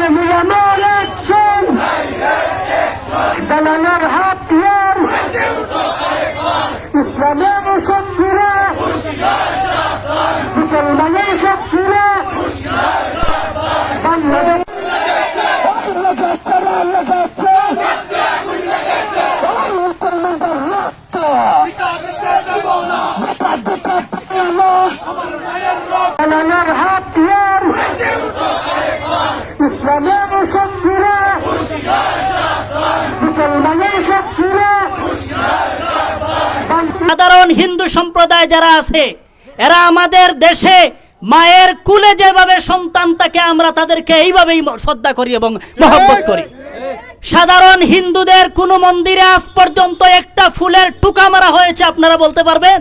আমি আমার একজন দালালের হাতিয়ার ইসলামের শক্তিরা মুসলমানের শক্তিরা বাংলাদেশ লাগাচ্ছে না লাগাচ্ছে মুসলমানদের রক্ত বেকার বেকার দালালের হাতিয়ার ইসলামের শক্তিরা মুসলমানের শক্তিরা সাধারণ হিন্দু সম্প্রদায় যারা আছে, এরা আমাদের দেশে মায়ের কুলে যেভাবে সন্তান তাকে আমরা তাদেরকে এইভাবেই শ্রদ্ধা করি এবং মহব্বত করি। সাধারণ হিন্দুদের কোন মন্দিরে আজ পর্যন্ত একটা ফুলের টুকা মারা হয়েছে, আপনারা বলতে পারবেন?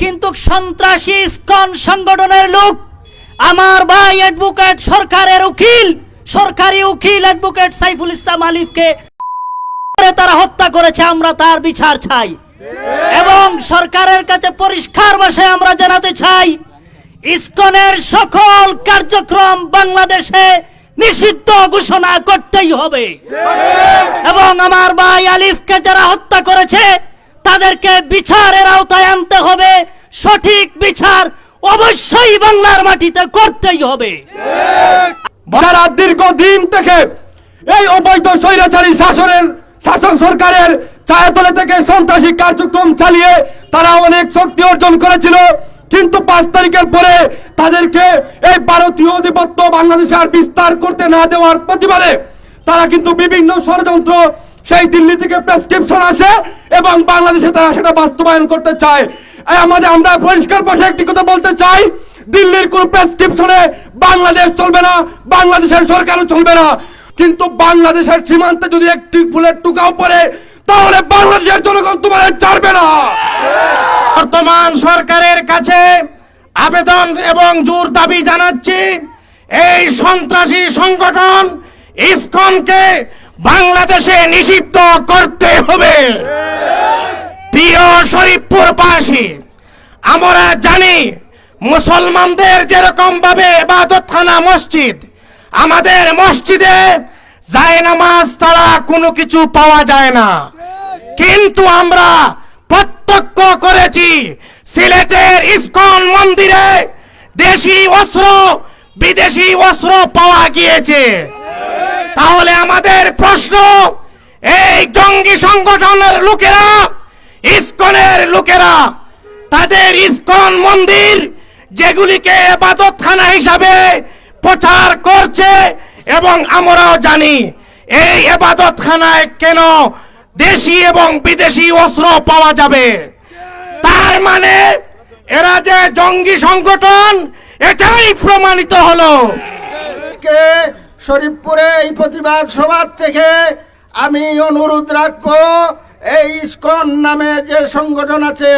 কিন্তু সন্ত্রাসী ইস্কন সংগঠনের লোক, আমার ভাই অ্যাডভোকেট সরকারের উকিল, সরকারি উকিল অ্যাডভোকেট সাইফুল ইসলাম আলিফকে, তারা হত্যা করেছে, আমরা তার বিচার চাই। এবং সরকারের কাছে পরিষ্কার ভাষায় আমরা জানাতে চাই, ইসকনের সকল কার্যক্রম বাংলাদেশে নিষিদ্ধ ঘোষণা করতেই হবে। এবং আমার ভাই আলিফকে যারা হত্যা করেছে, তাদেরকে বিচারের আওতায় আনতে হবে। সঠিক বিচার অবশ্যই বাংলার মাটিতে করতেই হবে। যারা দীর্ঘদিন থেকে এই অবৈধ স্বৈরাচারী শাসনের শাসন সরকারের ছায়াতলে থেকে সন্ত্রাসী কার্যক্রম চালিয়ে তারা অনেক শক্তি অর্জন করেছিল। কিন্তু পাঁচ তারিখের পরে তাদেরকে এই ভারতীয় আধিপত্য বাংলাদেশে আর বিস্তার করতে না দেওয়ার প্রতিবাদে তারা কিন্তু বিভিন্ন ষড়যন্ত্র সেই দিল্লি থেকে প্রেসক্রিপশন আসে এবং বাংলাদেশে তারা সেটা বাস্তবায়ন করতে চায়। আমাদের আমরা পরিষ্কার ভাষায় একটি কথা বলতে চাই, দিল্লির কোন প্রেসক্রিপশনে বাংলাদেশ চলবে না, বাংলাদেশের সরকারও চলবে না। কিন্তু বাংলাদেশের সীমান্তে যদি একটি ফুলের টুকাও পড়ে তাহলে বাংলাদেশের জনগণ তোমাদের ছাড়বে না। বর্তমান সরকারের কাছে আবেদন এবং জোর দাবি জানাচ্ছি, এই সন্ত্রাসী সংগঠন ইসকনকে বাংলাদেশে নিষিদ্ধ করতে হবে। প্রিয় শরীফপুর শরীফপুরবাসী, আমরা জানি মুসলমানদের যেরকম ভাবে এবাদতখানা মসজিদ, আমাদের মসজিদে যায় নামাজ ছাড়া কোনো কিছু পাওয়া যায় না। কিন্তু আমরা প্রত্যক্ষ করেছি সিলেটের ইসকন মন্দিরে দেশি অস্ত্র, বিদেশি অস্ত্র পাওয়া গিয়েছে। তাহলে আমাদের প্রশ্ন, এই জঙ্গি সংগঠনের লোকেরা, ইসকনের লোকেরা, তাদের ইসকন মন্দির যেগুলিকে এবাদতখানা হিসাবে প্রচার করছে এবং আমরাও জানি, এই এবাদতখানায় কেন দেশি এবং বিদেশি অস্ত্র পাওয়া যাবে। তার মানে এরা যে জঙ্গি সংগঠন এটাই প্রমাণিত হলো। আজকে শরীফপুরে এই প্রতিবাদ সভা থেকে আমি অনুরোধ রাখব এই ইসকন নামে যে সংগঠন আছে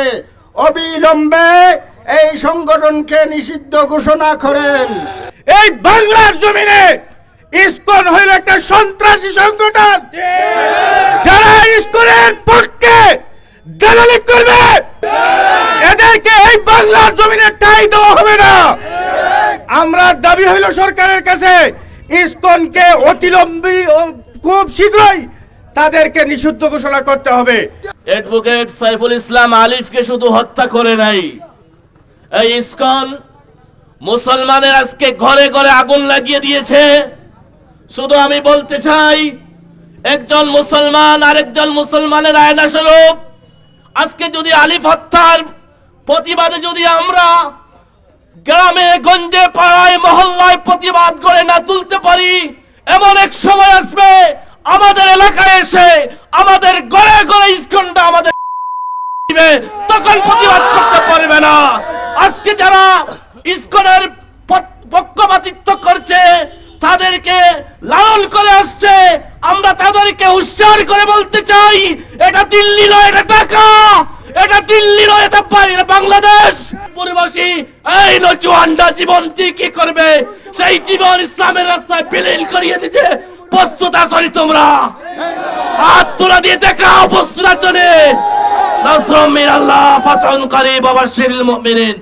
অবিলম্বে এই সংগঠনকে নিষিদ্ধ ঘোষণা করেন। এই বাংলার জমিনে ইসকন হইল একটা সন্ত্রাসী সংগঠন। ইসকনের পক্ষে দালালি করবে। এদেরকে এই বাংলার জমিনে ঠাই দেওয়া হবে না। আমরা দাবি হইল সরকারের কাছে, ইসকনকে অতিলম্বী খুব শীঘ্রই তাদেরকে নিষিদ্ধ ঘোষণা করতে হবে। অ্যাডভোকেট সাইফুল ইসলাম আলিফকে শুধু হত্যা করে নাই। এই ইসকন মুসলমানের আজকে ঘরে ঘরে আগুন লাগিয়ে দিয়েছে। শুধু আমি বলতে চাই একজন মুসলমান, আরেকজন মুসলমানের আয়না স্বরূপ আজকে যদি আলিফ হত্যার প্রতিবাদে যদি আমরা গ্রামে, গঞ্জে, পাড়ায়, মহল্লায় প্রতিবাদ করে না তুলতে পারি, এমন এক সময় আসবে, আমাদের এলাকায় এসে আমাদের গড়ে গড়ে ইস্কনটা আমাদের তখন প্রতিবাদ করতে পারবে না। আজকে যারা ইস্কনের পক্ষপাতিত্ব করছে, তাদেরকে লালন করে আসছে আমরা তাদেরকে উচ্চার করে বলতে চাই, এটা দিল্লি নয়, এটা ঢাকা। এটা দিল্লি নয়, এটা এটা বাংলাদেশ। পূর্ববাসী, এই নচুয়ান্ডা জীবন কি করবে? সেই জীবন ইসলামের রাস্তায় বিলীন করিয়ে দিতে প্রস্তুত আছি তোমরা? হাত তোলা দিয়ে দেখাও প্রস্তুত আছো নাসরুম মিনাল্লাহ, ফাতহুন করিব ওয়া বাশশিরিল মুমিনিন।